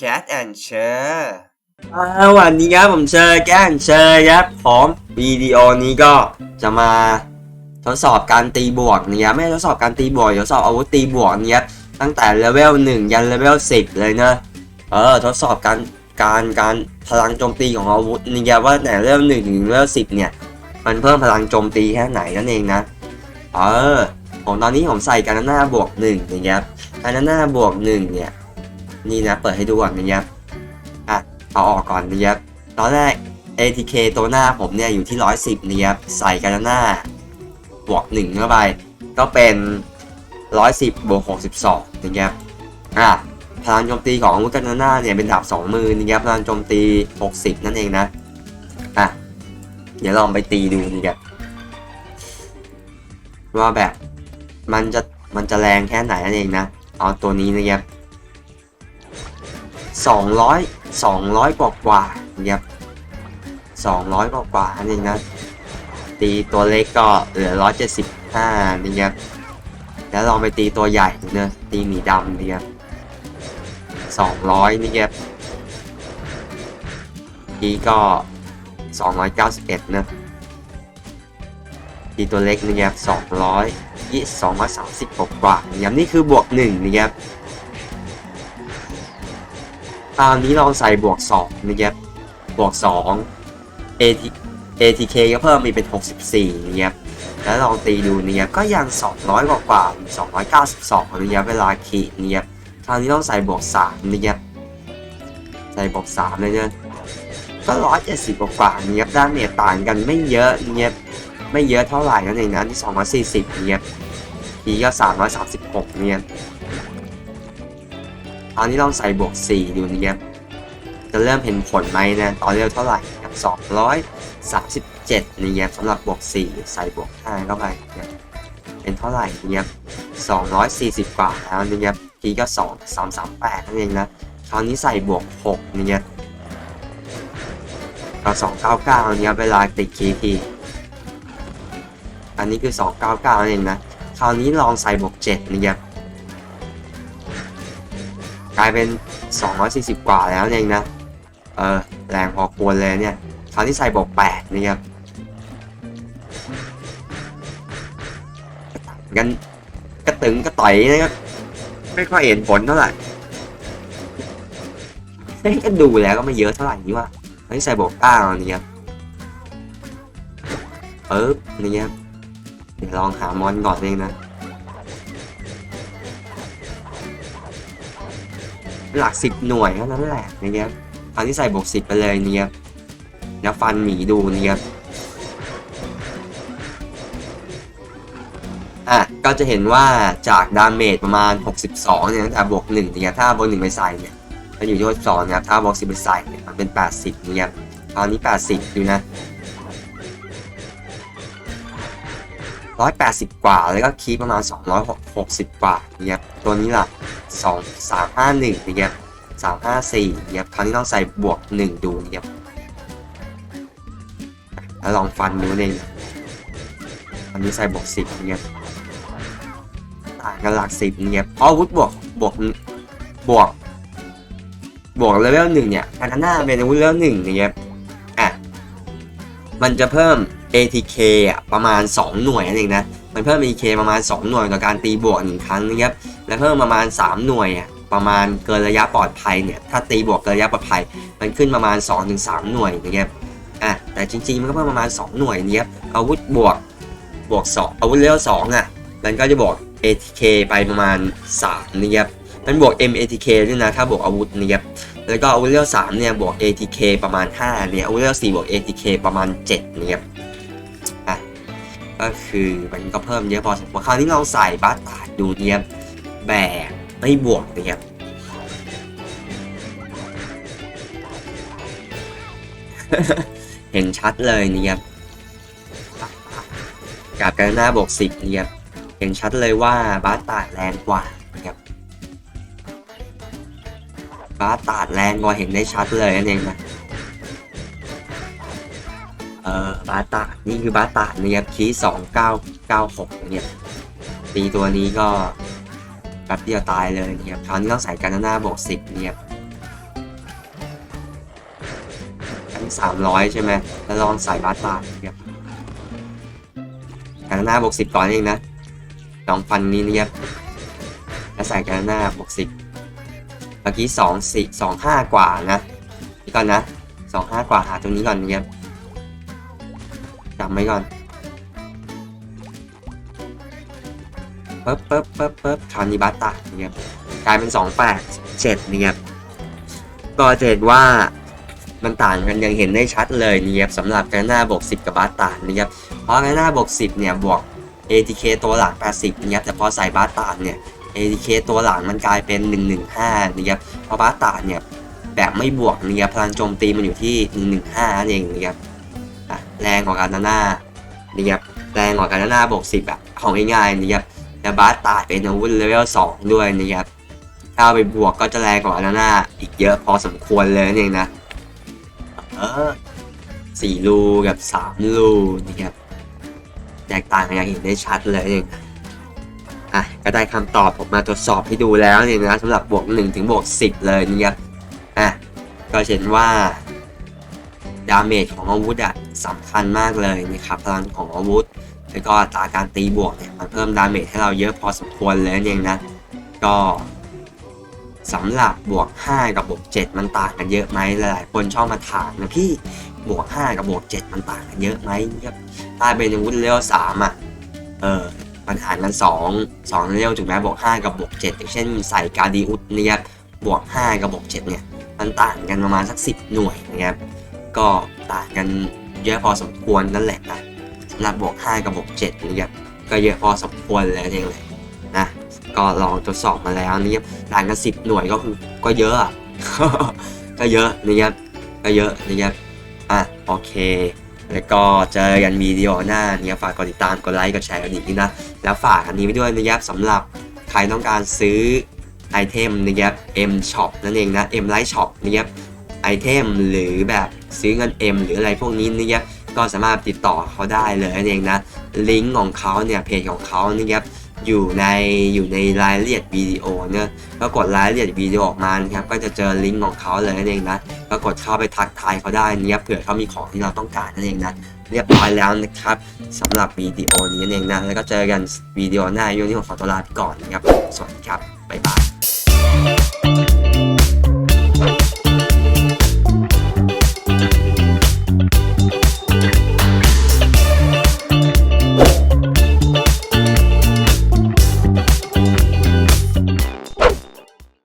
Cat and Share อ่าวันนี้ครับผมเชอร์แกนเชอร์ครับผมวิดีโอนี้ก็จะมาทดสอบการตีบวกเนี่ยไม่ทดสอบการตีบวกทดสอบอาวุธตีบวกเนี่ยตั้งแต่เลเวล1 ยันเลเวล10 เลยนะเออทดสอบการการการพลังโจมตีของอาวุธเนี่ยว่าแต่เลเวล1ถึงเลเวล10เนี่ย มันเพิ่มพลังโจมตีแค่ไหนนั่นเองนะเออผมตอนนี้ผมใส่การหน้าบวก1นะครับการหน้าบวก1เนี่ย นี่นะ เปิดให้ดูก่อนนะครับเอาออกก่อนนะครับตอนแรก ATK ตัวหน้าผมเนี่ยอยู่ที่ 110นะครับใส่กันหน้าบวก1เข้าไป ก็เป็น 110บวก62นะครับอะพลังโจมตีของอาวุธกันหน้าเนี่ยเป็นดาบ2มือนะครับพลังโจมตี 60 นั่นเองนะอะเดี๋ยวลองไปตีดูนะครับว่าแบบมันจะมันจะแรงแค่ไหนนั่นเองนะเอาตัวนี้นะครับ 200 200 กว่ากว่าเนะครับ200 กว่ากว่านั่นะตีตัวเล็กก็เหลือ 175นะครับแล้วลองไปตีตัวใหญ่ดูนะตีหมีดำนะครับ200นี่ครับทีก็ 291นะตีตัวเล็กนะครับ200 230กว่ากว่านะครับนี่คือบวก1นะครับ ราวนี้ลองใส่บวก2นะครับบวก2 AT ATK ก็เพิ่มมีเป็น 64นะครับแล้วลองตีดูเนะครับก็ยัง 200 กว่ากว่า 292นะครับเวลาขีดนะครับคราวนี้ต้องใส่บวก3นะครับใส่บวก3เลยเนี่ยก็ 170 กว่ากว่านะครับด้านเนี่ยต่างกันไม่เยอะนะครับไม่เยอะเท่าไหร่นั่นเองนะที่ 240นะครับทีก็ 336เนี่ย ราวนี้ลองใส่บวก 4 ดูนะครับ จะเริ่มเห็นผลไหมนะตอนเร็วเท่าไหร่ครับ237นะครับสำหรับบวก 4 ใส่บวก 5 เข้าไปนะเป็นเท่าไหร่นะครับ240 กว่าแล้วนะครับทีก็ 2 338นั่นเองนะคราวนี้ใส่บวก 6นะครับก็299นะครับเวลาติดคีย์ทีอันนี้คือ 299นั่นเองนะคราวนี้ลองใส่บวก 7นะครับ กลายเป็น 240 กว่าแล้วเองนะ เออ แรงพอควรเลยเนี่ยคราวที่ใส่บวก8นะครับกันกระตึงกระต่อยนะครับไม่ค่อยเห็นผลเท่าไหร่เฮ้ยก็ดูแล้วก็ไม่เยอะเท่าไหร่นี่ว่าคราวที่ใส่บวก9นี่ครับปึ๊บนี่ครับเดี๋ยวลองหามอนก่อนเองนะ หลักสิบหน่วยเท่านั้นแหละนะครับตอนที่ใส่บวกสิบไปเลยนะครับแล้วฟันหมีดูนะครับอะก็จะเห็นว่าจากดาเมจประมาณ 62เนี่ยตั้งแต่บวก1นะครับถ้าบวก1ไปใส่เนี่ยมันอยู่ที่62นะครับถ้าบวก10ไปใส่เนี่ยมันเป็น 80นะครับตอนนี้ 80ดูนะ180 กว่าแล้วก็คีประมาณ 260 กว่าเนะครับตัวนี้ล่ะ 2 3 5 1นะครับ3 5 4นะครับคราวนี้ต้องใส่บวก1ดูนะครับแล้วลองฟันดูเองอันนี้ใส่บวก10นะครับต่างกันหลัก10นะครับเพราะอาวุธบวกบวกบวกบวกเลเวลหนึ่งเนี่ยอันนั้นน่าเป็นอาวุธเลเวลหนึ่งเนะครับอะมันจะเพิ่ม ATK อะประมาณ 2 หน่วยนั่นเองนะ มันเพิ่ม ATK ประมาณ 2 หน่วยต่อการตีบวกหนึ่งครั้งนะครับและเพิ่มประมาณ 3 หน่วยประมาณเกินระยะปลอดภัยเนี่ยถ้าตีบวกเกินระยะปลอดภัย มันขึ้นประมาณ 2-3 หน่วยนะครับอะแต่จริงๆมันก็เพิ่มประมาณ 2 หน่วยนะครับอาวุธบวกบวก 2 อาวุธเลเวล2อะมันก็จะบวก ATK ไปประมาณ3นะครับมันบวก MATK ด้วยนะถ้าบวกอาวุธนะครับแล้วก็อาวุธเลเวล3เนี่ยบวก ATK ประมาณ5เนี่ยอาวุธเลเวล4บวก ATK ประมาณ7นะครับ ก็คือมันก็เพิ่มเยอะพอสมควรคราวนี้ลองใส่บัตตาดดูเนี่ยแบบไม่บวกเนี่ยเห็นชัดเลยเนี่ยกับกันหน้าบวกสิบเนี่ยเห็นชัดเลยว่าบาสตาดแรงกว่านะครับบาสตาดแรงกว่าเห็นได้ชัดเลยนั่นเองนะ อ่อบาตานี่คือบาตานะครับคีสองเก้าเก้าหกเนี่ยตีตัวนี้ก็แป๊บเดียวตายเลยนะครับคราวนี้ต้องใส่กันหน้าบวกสิบเนี่ยสามร้อยใช่ไหมแล้วลองใส่บาตาร์นะครับกันหน้าบวกสิบก่อนเองนะสองพันนี้เนะครับแล้วใส่กันหน้าบวกสิบเมื่อกี้สองสี่สองห้ากว่านะนี่ก่อนนะสองห้ากว่าหาตรงนี้ก่อนเนะครับ จำไว้ก่อนปึ๊บปึ๊บปึ๊บปึ๊บคราวนี้บาสตาร์นะครับกลายเป็นสองแปดเจ็ดเนะครับก็จะเห็นว่ามันต่างกันย่างเห็นได้ชัดเลยเนะครับสำหรับการน้าบวก10 กับบาสตานนะครับเพราะการน้าบวก10เนี่ยบวก ATK ตัวหลัง 80นะครับแต่พอใส่บาสตานเนี่ย ATK ตัวหลังมันกลายเป็น 115นะครับเพราะบาสตานเนี่ยแบบไม่บวกเนะครับพลังโจมตีมันอยู่ที่ 115นั่นเองนะครับอะ แรงกว่าการหน้านะครับแรงกว่าการหน้าบวก10อะของง่ายๆนะครับแต่บาสตานเป็นอาวุธเลเวล2ด้วยนะครับถ้าไปบวกก็จะแรงกว่าอันหน้าอีกเยอะพอสมควรเลยนั่นะเออสี่รูกับสามรูนี่ครับแตกต่างกันอย่างเห็นได้ชัดเลยเองอะก็ได้คำตอบผมมาตรวจสอบให้ดูแล้วเนี่ยนะสำหรับบวกหนึ่งถึงบวกสิบเลยนี่ครับอะก็เห็นว่า ดาเมจของอาวุธอะสำคัญมากเลยนะครับพลังของอาวุธ แล้วก็อัตราการตีบวกเนี่ยมันเพิ่มดาเมจให้เราเยอะพอสมควรเลยนั่นเองนะ ก็สำหรับบวก 5 กับบวก 7 มันต่างกันเยอะไหมหลาย ๆ คนชอบมาถามนะพี่บวก 5 กับบวก 7 มันต่างกันเยอะไหมครับถ้าเป็นอาวุธเลเวล3อะเออมันห่างกัน 2 2เลเวลถูกไหมบวก 5 กับบวก 7 อย่างเช่นใส่การดีอุดเนี่ยบวก 5 กับบวก 7 เนี่ย มันต่างกันประมาณสัก 10 หน่วยนะครับ ก็ต่างกันเยอะพอสมควรนั่นแหละนะสำหรับบวก 5 กับบวก7นะครับก็เยอะพอสมควรเลยเองเลยนะก็ลองทดสอบมาแล้วนี่ต่างกันสิบหน่วยก็คือก็เยอะก็เยอะนะครับก็เยอะนะครับอะโอเค แล้วก็เจอกันวิดีโอหน้าเนี่ยฝากกดติดตามกดไลค์กดแชร์กันอีกนะแล้วฝากอันนี้ไว้ด้วยนะครับสำหรับใครต้องการซื้อไอเทมนะครับ M Shop นั่นเองนะ M Light Shop นะครับ เทมหรือแบบซื้อเงิน M หรืออะไรพวกนี้นะครับก็สามารถติดต่อเขาได้เลยนั่นเองนะลิงก์ของเขาเนี่ยเพจของเขานะครับอยู่ในอยู่ในรายละเอียดวิดีโอเนี่ยก็กดรายละเอียดวิดีโอออกมานะครับก็จะเจอลิงก์ของเขาเลยนั่นเองนะก็กดเข้าไปทักทายเขาได้เนี่ยเผื่อเขามีของที่เราต้องการนั่นเองนะเรียบร้อยแล้วนะครับสำหรับวิดีโอนี้นั่นเองนะแล้วก็เจอกันวิดีโอหน้าอยู่ที่ผมขอตัวลาไปก่อนนะครับสวัสดีครับบ๊ายบาย